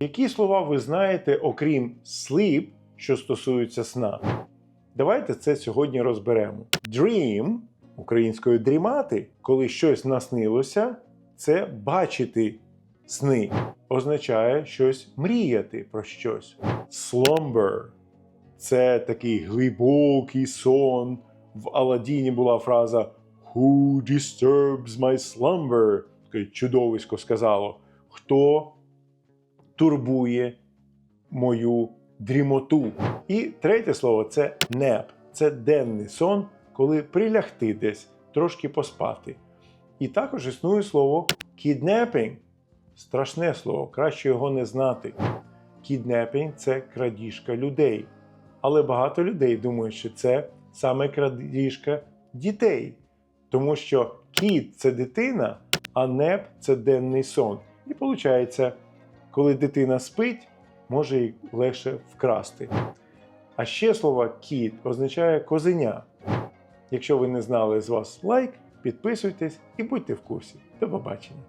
Які слова ви знаєте, окрім sleep, що стосуються сна? Давайте це сьогодні розберемо. Dream, українською дрімати, коли щось наснилося, це бачити сни. Означає щось мріяти про щось. Slumber це такий глибокий сон. В Аладдіні була фраза Who disturbs my slumber? Таке чудовисько сказало. Хто турбує мою дрімоту? І третє слово це nap. Це денний сон, коли прилягти десь, трошки поспати. І також існує слово kidnapping. Страшне слово, краще його не знати. Kidnapping – це крадіжка людей. Але багато людей думають, що це саме крадіжка дітей. Тому що кіт це дитина, а неп це денний сон. І виходить, коли дитина спить, може її легше вкрасти. А ще слово кіт означає козеня. Якщо ви не знали з вас лайк, підписуйтесь і будьте в курсі. До побачення!